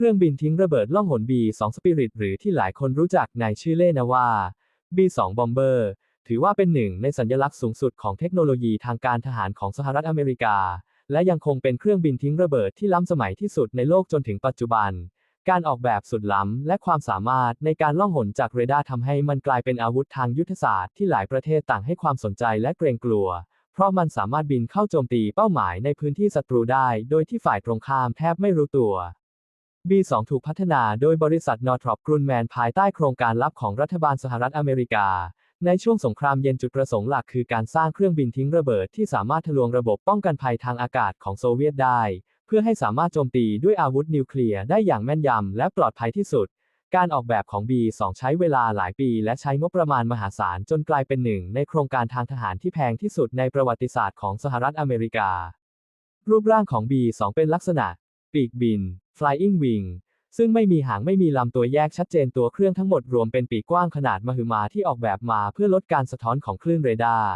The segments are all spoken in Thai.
เครื่องบินทิ้งระเบิดล่องหน B2 Spirit หรือที่หลายคนรู้จักในชื่อเล่นนะว่า B2 Bomber ถือว่าเป็นหนึ่งในสัญลักษณ์สูงสุดของเทคโนโลยีทางการทหารของสหรัฐอเมริกา และยังคงเป็นเครื่องบินทิ้งระเบิดที่ล้ำสมัยที่สุดในโลกจนถึงปัจจุบัน การออกแบบสุดล้ำ และความสามารถในการล่องหนจากเรดาร์ทำให้มันกลายเป็นอาวุธทางยุทธศาสตร์ที่หลายประเทศต่างให้ความสนใจและเกรงกลัว เพราะมันสามารถบินเข้าโจมตีเป้าหมายในพื้นที่ศัตรูได้ โดยที่ฝ่ายตรงข้ามแทบไม่รู้ตัว B2 ถูกพัฒนาโดยบริษัทนอร์ทรอปกรุนแมนภายใต้โครงการลับของรัฐบาลสหรัฐอเมริกา ในช่วงสงครามเย็นจุดประสงค์หลักคือการสร้างเครื่องบินทิ้งระเบิดที่สามารถทะลวงระบบป้องกันภัยทางอากาศของโซเวียตได้ เพื่อให้สามารถโจมตีด้วยอาวุธนิวเคลียร์ได้อย่างแม่นยำและปลอดภัยที่สุด การออกแบบของ B2 ใช้เวลาหลายปีและใช้งบประมาณมหาศาลจนกลายเป็นหนึ่งในโครงการทางทหารที่แพงที่สุดในประวัติศาสตร์ของสหรัฐอเมริกา รูปร่างของ B2 เป็นลักษณะ ปีกบิน flying wing ซึ่งไม่มีหางไม่มีลำตัวแยกชัดเจนตัวเครื่องทั้งหมดรวมเป็นปีกกว้างขนาดมหึมาที่ออกแบบมาเพื่อลดการสะท้อนของคลื่นเรดาร์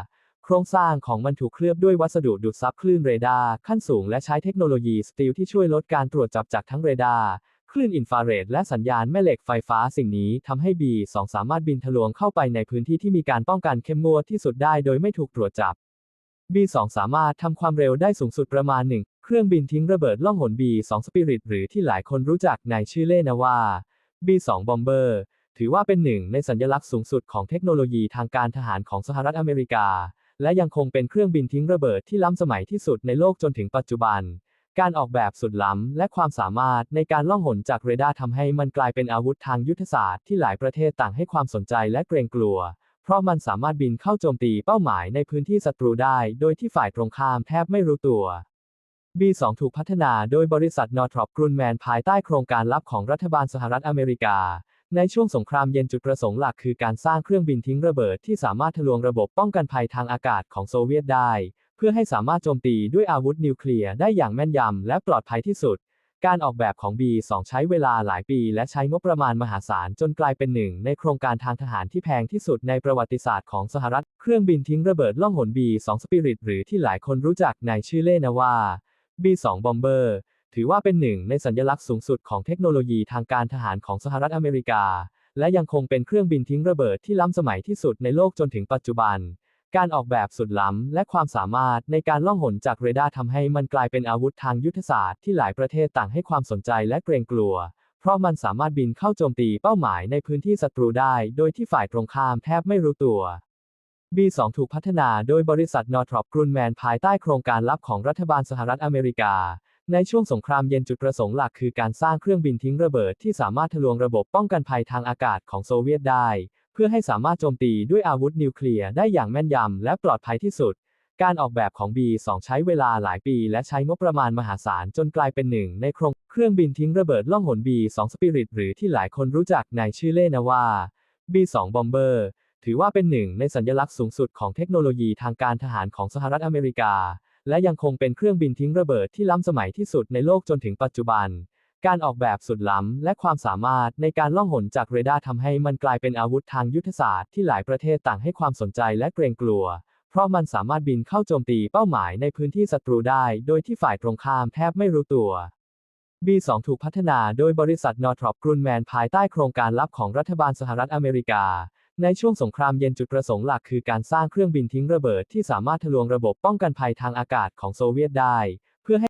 โครงสร้างของมันถูกเคลือบด้วยวัสดุดูดซับคลื่นเรดาร์ขั้นสูงและใช้เทคโนโลยีสตีลที่ช่วยลดการตรวจจับจากทั้งเรดาร์คลื่นอินฟราเรดและสัญญาณแม่เหล็กไฟฟ้าสิ่งนี้ทำให้ B2 สามารถบินทะลวงเข้าไปในพื้นที่ที่มีการป้องกันเข้มงวดที่สุดได้โดยไม่ถูกตรวจจับ B2 สามารถทำความเร็วได้สูงสุดประมาณหนึ่ง เครื่องบินทิ้งระเบิดล่องหน B2 Spirit หรือที่หลายคนรู้จักในชื่อเล่นว่า B2 Bomber ถือว่าเป็นหนึ่งในสัญลักษณ์สูงสุดของเทคโนโลยีทางการทหารของสหรัฐอเมริกา และยังคงเป็นเครื่องบินทิ้งระเบิดที่ล้ำสมัยที่สุดในโลกจนถึงปัจจุบัน การออกแบบสุดล้ำ และความสามารถในการล่องหนจากเรดาร์ทำให้มันกลายเป็นอาวุธทางยุทธศาสตร์ที่หลายประเทศต่างให้ความสนใจและเกรงกลัว เพราะมันสามารถบินเข้าโจมตีเป้าหมายในพื้นที่ศัตรูได้ โดยที่ฝ่ายตรงข้ามแทบไม่รู้ตัว B2 ถูกพัฒนาโดยบริษัทนอร์ทรอปกรุนแมนภายใต้โครงการลับของรัฐบาลสหรัฐอเมริกา ในช่วงสงครามเย็นจุดประสงค์หลักคือการสร้างเครื่องบินทิ้งระเบิดที่สามารถทะลวงระบบป้องกันภัยทางอากาศของโซเวียตได้ เพื่อให้สามารถโจมตีด้วยอาวุธนิวเคลียร์ได้อย่างแม่นยำและปลอดภัยที่สุด การออกแบบของ B2 ใช้เวลาหลายปี และใช้งบประมาณมหาศาลจนกลายเป็นหนึ่งในโครงการทางทหารที่แพงที่สุดในประวัติศาสตร์ของสหรัฐ เครื่องบินทิ้งระเบิดล่องหน B2 Spirit หรือที่หลายคนรู้จักในชื่อเล่นว่า B2 Bomber ถือว่าเป็นหนึ่งในสัญลักษณ์สูงสุดของเทคโนโลยีทางการทหารของสหรัฐอเมริกา และยังคงเป็นเครื่องบินทิ้งระเบิดที่ล้ำสมัยที่สุดในโลกจนถึงปัจจุบัน การออกแบบสุดล้ำ และความสามารถในการล่องหนจากเรดาร์ทำให้มันกลายเป็นอาวุธทางยุทธศาสตร์ที่หลายประเทศต่างให้ความสนใจและเกรงกลัว เพราะมันสามารถบินเข้าโจมตีเป้าหมายในพื้นที่ศัตรูได้ โดยที่ฝ่ายตรงข้ามแทบไม่รู้ตัว B2 ถูกพัฒนาโดยบริษัทนอร์ทรอปกรุนแมนภายใต้โครงการลับของรัฐบาลสหรัฐอเมริกา ในช่วงสงครามเย็นจุดประสงค์หลักคือการสร้างเครื่องบินทิ้งระเบิดที่สามารถทะลวงระบบป้องกันภัยทางอากาศของโซเวียตได้ เพื่อให้สามารถโจมตีด้วยอาวุธนิวเคลียร์ได้อย่างแม่นยำและปลอดภัยที่สุด การออกแบบของ B2 ใช้เวลาหลายปีและใช้งบประมาณมหาศาลจนกลายเป็นหนึ่งในโครงเครื่องบินทิ้งระเบิดล่องหน B2 Spirit หรือที่หลายคนรู้จักในชื่อเล่นว่า B2 Bomber ถือว่าเป็นหนึ่งในสัญลักษณ์สูงสุดของเทคโนโลยีทางการทหารของสหรัฐอเมริกา และยังคงเป็นเครื่องบินทิ้งระเบิดที่ล้ำสมัยที่สุดในโลกจนถึงปัจจุบัน การออกแบบสุดล้ำ และความสามารถในการล่องหนจากเรดาร์ทำให้มันกลายเป็นอาวุธทางยุทธศาสตร์ที่หลายประเทศต่างให้ความสนใจและเกรงกลัว เพราะมันสามารถบินเข้าโจมตีเป้าหมายในพื้นที่ศัตรูได้ โดยที่ฝ่ายตรงข้ามแทบไม่รู้ตัว B2 ถูกพัฒนาโดยบริษัทนอร์ทรอปกรุนแมนภายใต้โครงการลับของรัฐบาลสหรัฐอเมริกา ในช่วงสงครามเย็นจุดประสงค์หลักคือการสร้างเครื่องบินทิ้งระเบิดที่สามารถทะลวงระบบป้องกันภัยทางอากาศของโซเวียตได้ เพื่อให้